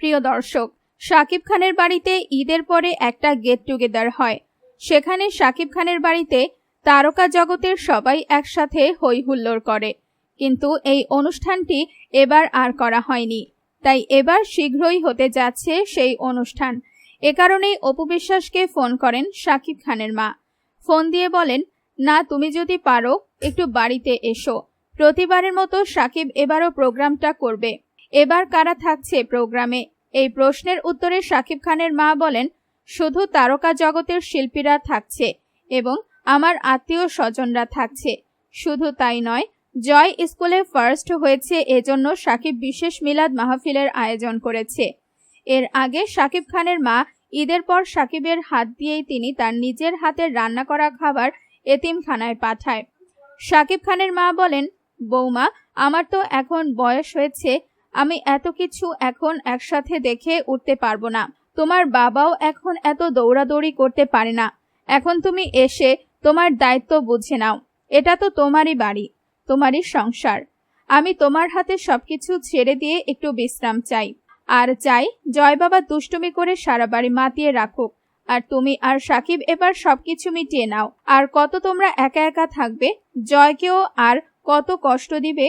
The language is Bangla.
প্রিয় দর্শক শাকিব খানের বাড়িতে ঈদের পরে একটা গেট টুগেদার হয়। সেখানে শাকিব খানের বাড়িতে তারকা জগতের সবাই একসাথে হই হুল্লোড় করে। কিন্তু এই অনুষ্ঠানটি এবার আর করা হয়নি। তাই এবার শীঘ্রই হতে যাচ্ছে সেই অনুষ্ঠান। এ কারণেই অপু বিশ্বাসকে ফোন করেন শাকিব খানের মা। ফোন দিয়ে বলেন, না, তুমি যদি পারো, একটু বাড়িতে এসো। প্রতিবারের মতো সাকিব এবারও প্রোগ্রামটা করবে। এবার কারা থাকছে প্রোগ্রামে? এই প্রশ্নের উত্তরে শাকিব খানের মা বলেন, শুধু তারকা জগতের শিল্পীরা থাকছে এবং আমার আত্মীয় স্বজনরা থাকছে। শুধু তাই নয়, জয় স্কুলে ফার্স্ট হয়েছে এজন্য সাকিব বিশেষ মিলাদ মাহফিলের আয়োজন করেছে। এর আগে শাকিব খানের মা ঈদের পর সাকিবের হাত দিয়েই তিনি তার নিজের হাতের রান্না করা খাবার এতিমখানায় পাঠায়। শাকিব খানের মা বলেন, বৌমা, আমার তো এখন বয়স হয়েছে আমি এত কিছু এখন একসাথে দেখে উঠতে পারব না। তোমার বাবাও এখন এত দৌড়াদৌড়ি করতে পারে না। এখন তুমি এসে তোমার দায়িত্ব বুঝে নাও। এটা তো তোমারই বাড়ি, তোমারই সংসার। আমি তোমার হাতে সবকিছু ছেড়ে দিয়ে একটু বিশ্রাম চাই। আর চাই, জয় বাবা দুষ্টুমি করে সারা বাড়ি মাতিয়ে রাখুক। আর তুমি আর সাকিব এবার সবকিছু মিটিয়ে নাও। আর কত তোমরা একা একা থাকবে, জয়কেও আর কত কষ্ট দিবে